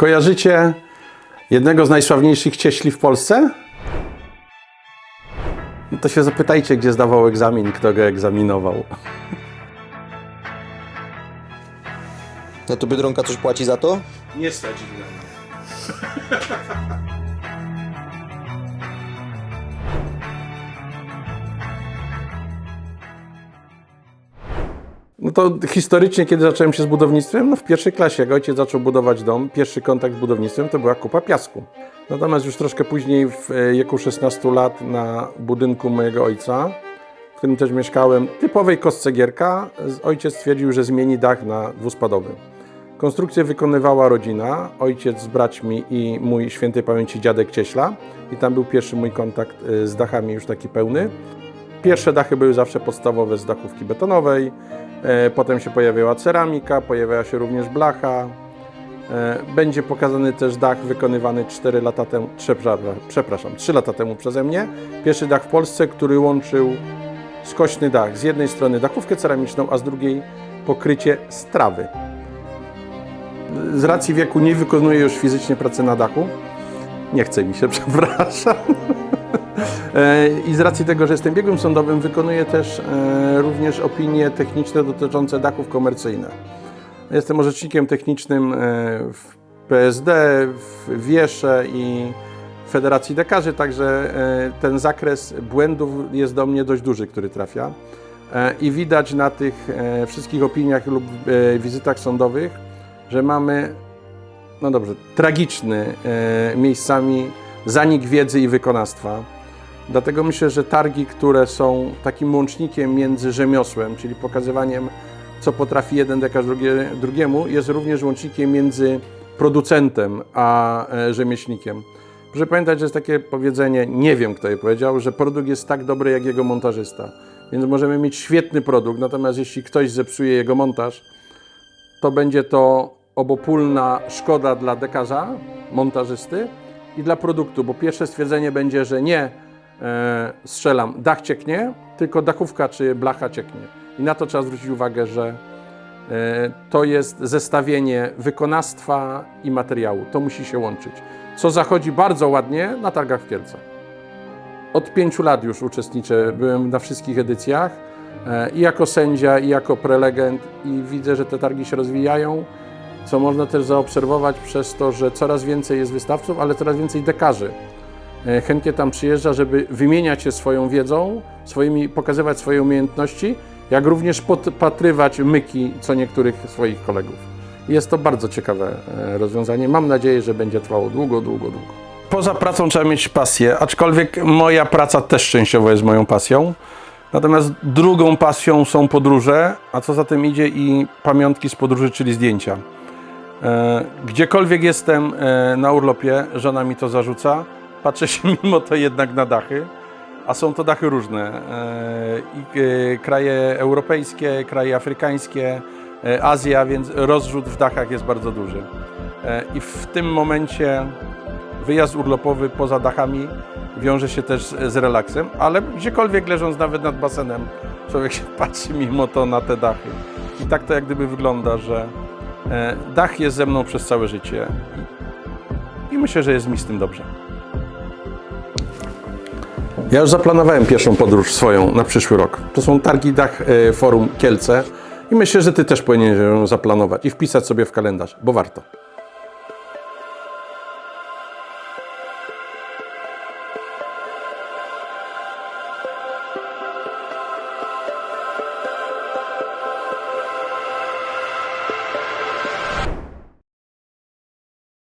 Kojarzycie jednego z najsławniejszych cieśli w Polsce? No to się zapytajcie, gdzie zdawał egzamin kto go egzaminował. No to Biedronka coś płaci za to? Nie stać ich na mnie. No to historycznie, kiedy zacząłem się z budownictwem, no w pierwszej klasie, jak ojciec zaczął budować dom, pierwszy kontakt z budownictwem to była kupa piasku. Natomiast już troszkę później, w e, wieku 16 lat, na budynku mojego ojca, w którym też mieszkałem, typowej kostce gierka, ojciec stwierdził, że zmieni dach na dwuspadowy. Konstrukcję wykonywała rodzina, ojciec z braćmi i mój świętej pamięci dziadek Cieśla. I tam był pierwszy mój kontakt y, z dachami już taki pełny. Pierwsze dachy były zawsze podstawowe z dachówki betonowej, e, potem się pojawiała ceramika, pojawiała się również blacha. E, Będzie pokazany też dach wykonywany 4 lata temu, przepraszam, przepraszam, 3 lata temu przeze mnie. Pierwszy dach w Polsce, który łączył skośny dach. Z jednej strony dachówkę ceramiczną, a z drugiej pokrycie z trawy z racji wieku nie wykonuję już fizycznie pracy na dachu. Nie chce mi się, przepraszam. E, I z racji tego, że jestem biegłym sądowym, wykonuję też e, również opinie techniczne dotyczące dachów komercyjnych. Jestem orzecznikiem technicznym e, w PSD, w Wiesze i Federacji Dekarzy, także ten zakres błędów jest do mnie dość duży, który trafia. I widać na tych wszystkich opiniach lub wizytach sądowych, że mamy, no dobrze, tragiczny miejscami zanik wiedzy i wykonawstwa. Dlatego myślę, że targi, które są takim łącznikiem między rzemiosłem, czyli pokazywaniem, co potrafi jeden dekarz drugie, drugiemu, jest również łącznikiem między producentem a e, rzemieślnikiem. Proszę pamiętać, że jest takie powiedzenie, nie wiem kto je powiedział, że produkt jest tak dobry jak jego montażysta. Więc możemy mieć świetny produkt, natomiast jeśli ktoś zepsuje jego montaż, to będzie to obopólna szkoda dla dekarza, montażysty i dla produktu, bo pierwsze stwierdzenie będzie, że nie strzelam, dach cieknie, tylko dachówka czy blacha cieknie. I na to trzeba zwrócić uwagę, że e, to jest zestawienie wykonawstwa i materiału. To musi się łączyć. Co zachodzi bardzo ładnie na targach w Kielce. Od pięciu lat już uczestniczę, byłem na wszystkich edycjach e, i jako sędzia, i jako prelegent i widzę, że te targi się rozwijają, co można też zaobserwować przez to, że coraz więcej jest wystawców, ale coraz więcej dekarzy. E, Chętnie tam przyjeżdża, żeby wymieniać się swoją wiedzą, swoimi, pokazywać swoje umiejętności, jak również podpatrywać myki co niektórych swoich kolegów. Jest to bardzo ciekawe e, rozwiązanie. Mam nadzieję, że będzie trwało długo, długo, długo. Poza pracą trzeba mieć pasję, aczkolwiek moja praca też częściowo jest moją pasją. Natomiast drugą pasją są podróże, a co za tym idzie i pamiątki z podróży, czyli zdjęcia. E, Gdziekolwiek jestem na urlopie, żona mi to zarzuca, patrzę się mimo to jednak na dachy, a są to dachy różne. E, I e, kraje europejskie, kraje afrykańskie, e, Azja, więc rozrzut w dachach jest bardzo duży. I w tym momencie wyjazd urlopowy poza dachami wiąże się też z relaksem, ale gdziekolwiek leżąc nawet nad basenem, człowiek się patrzy mimo to na te dachy. I tak to jak gdyby wygląda, że dach jest ze mną przez całe życie. I myślę, że jest mi z tym dobrze. Ja już zaplanowałem pierwszą podróż swoją na przyszły rok. To są targi Dach e, Forum Kielce i myślę, że Ty też powinieneś ją zaplanować i wpisać sobie w kalendarz, bo warto.